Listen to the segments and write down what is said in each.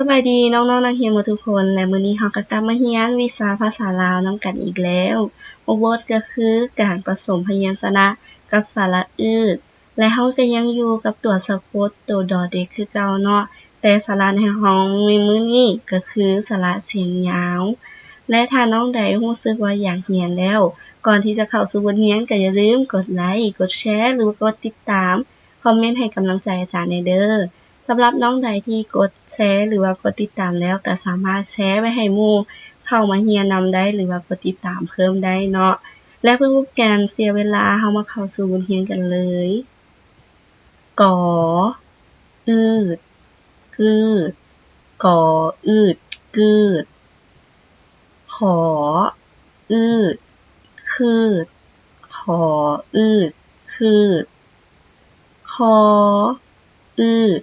สบายดีน้องๆนักเรียนหมดทุกคน และมื้อนี้เราก็กลับมาเรียนวิชาภาษาลาวนำกันอีกแล้วบทบทก็คือการผสมพยัญชนะกับสระอืด และเราก็ยังอยู่กับตัวสะกดตัวดอเด็กคือเก่าเนาะแต่สระในห้องในมื้อนี้ก็คือสระเสียงยาว และถ้าน้องใดรู้สึกว่าอยากเรียนแล้ว ก่อนที่จะเข้าสู่บทเรียนก็อย่าลืมกดไลค์กดแชร์หรือกดติดตามคอมเมนต์ให้กำลังใจอาจารย์ในเด้อ สำหรับน้องใดที่กดแชร์ หรือว่ากดติดตามแล้วก็สามารถแชร์ไว้ให้หมู่เข้ามาเรียนำได้หรือว่ากดติดตามเพิ่มได้เนาะและเพื่อบ่เป็นการเสียเวลาเรามาเข้าสู่บทเรียนกันเลยกออืดกืดกออืดกืดขออืดคืดขออืดคืดคออืด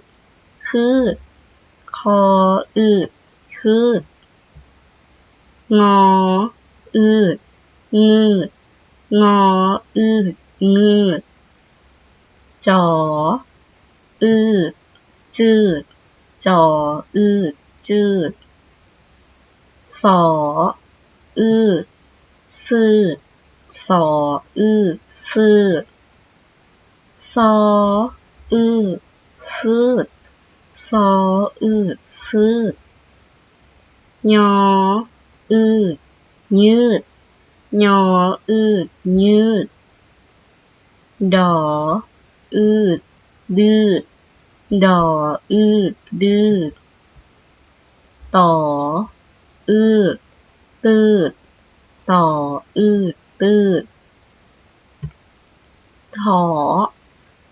คืดคออืดคืดงออืดงืดงออืดงืดจออืดจืดจออืดจืดสออืดสืดสออืดสืดซออืดสืด ซออืดสืดยออืด ยืด ยออืด ยืด ดอ อืด ดืด ดออืด ดืด ต่อ อืด ตืด ต่อ อืด ตืด ถอ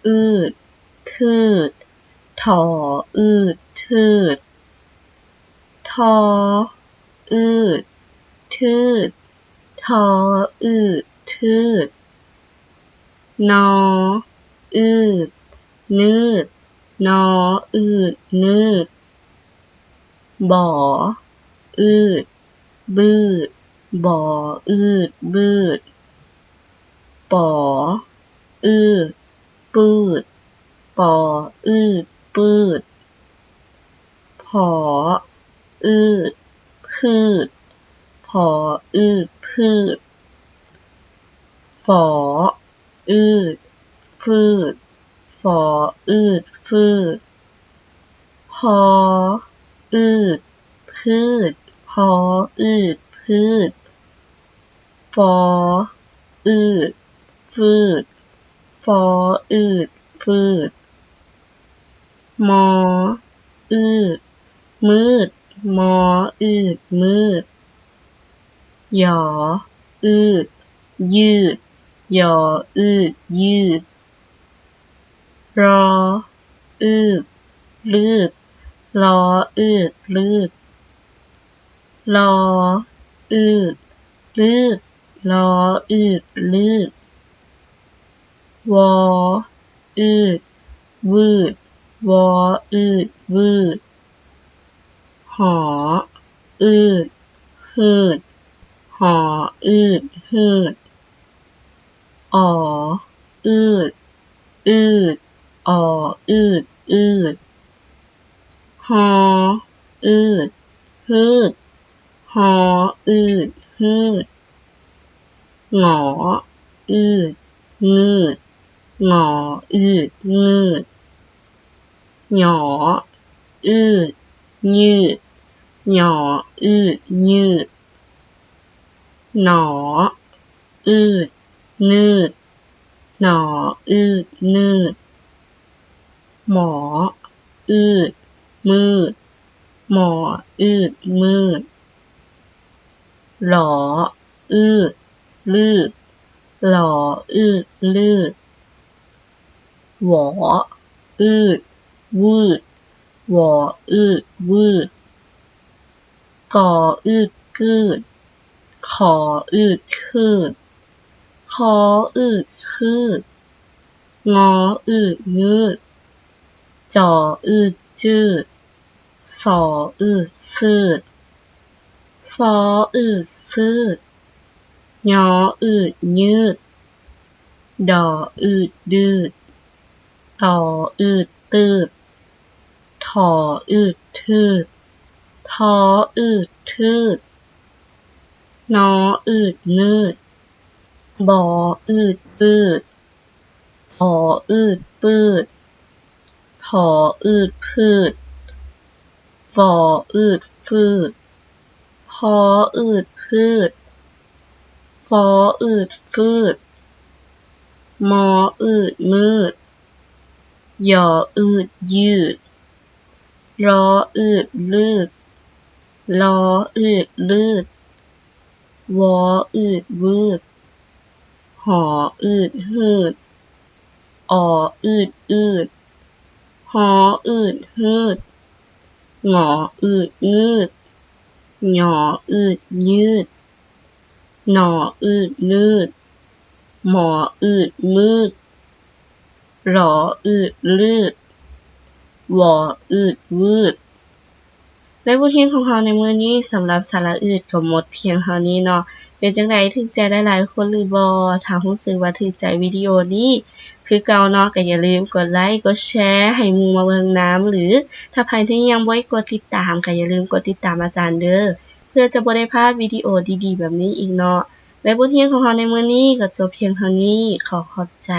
อืด ทืด ถออืดทืด ทอ อืดทืด ทออืดทืด นอ อืด นืด นอ อืด นืด บ่อ อืด บืด บ่อ อืด บืด ปอ อืด ปืด ปอ อืด ปืด ผอ อืด พืดผอ อืด พืดฝอ อืด ฟืด ฝอ อืด ฟืด พอ อืด พืดพอ อืด พืดฟอ อืด ฟืด ฟอ อืด ฟืด มอ อืด มืด มอ อืด มืด หยอ อืด ยืด หยอ อืด ยืด รอ อืด ลืด รอ อืด ลืด รอ อืด ลืด รอ อืด ลืด วอ อืด วืด วออืดวืดหออืดหืดหออืดหืดอออืดอืดอออืดอืดหออืดหืดหออืดหืดหงออืดงืดหงออืดงืด หยออืดยืดหยออืดยืดหนออืดนืดหนออืดนืด หมอ อืด มืด หมอ อืด มืด หลอ อืด ลืด หลอ อืด ลืด หวอ อืด วืดหวออืดวืดกออืดกืดขออืดคืดคออืดคืดงออืดงืดจออืดจืดสออืดสืดซออืดสืดยออืดยืด ดออืดดืดต่ออืดตืด ถออืดทืดพออืดทืดนออืดนืดบออืดปืดพออืดปืดพออืดพืดฟออืดฟืดพออืดพืดฟออืดฟืดมออืดมืดยออืดยืด รออืดลืดลออืดลืดวออืดวืดหออืดหืดอออืดอืดหออืดหืดงออืดงืดหยออืดยืดหนออืดนืดหมออืดมืดรออืดลืด วออืดวืดและบทเรียนของเราในมื้อนี้สำหรับสาระอื่นก็หมดเพียงเท่านี้เนาะเป็นจังไดถึกใจหลายๆคนหรือบ่ถ้ารู้สึกว่าถึกใจวิดีโอนี้ คือเก่าเนาะก็อย่าลืมกดไลค์กดแชร์ให้หมู่มาเบิ่งนํหรือถ้าใครที่ยังบ่ได้กดติดตามก็อย่าลืมกดติดตามอาจารย์เด้อเพื่อจะบ่ได้พลาดวิดีโอดีๆ แบบนี้อีกเนาะและบทเรียนของเราในมื้อนี้ก็จบเพียงเท่านี้ขอขอบใจ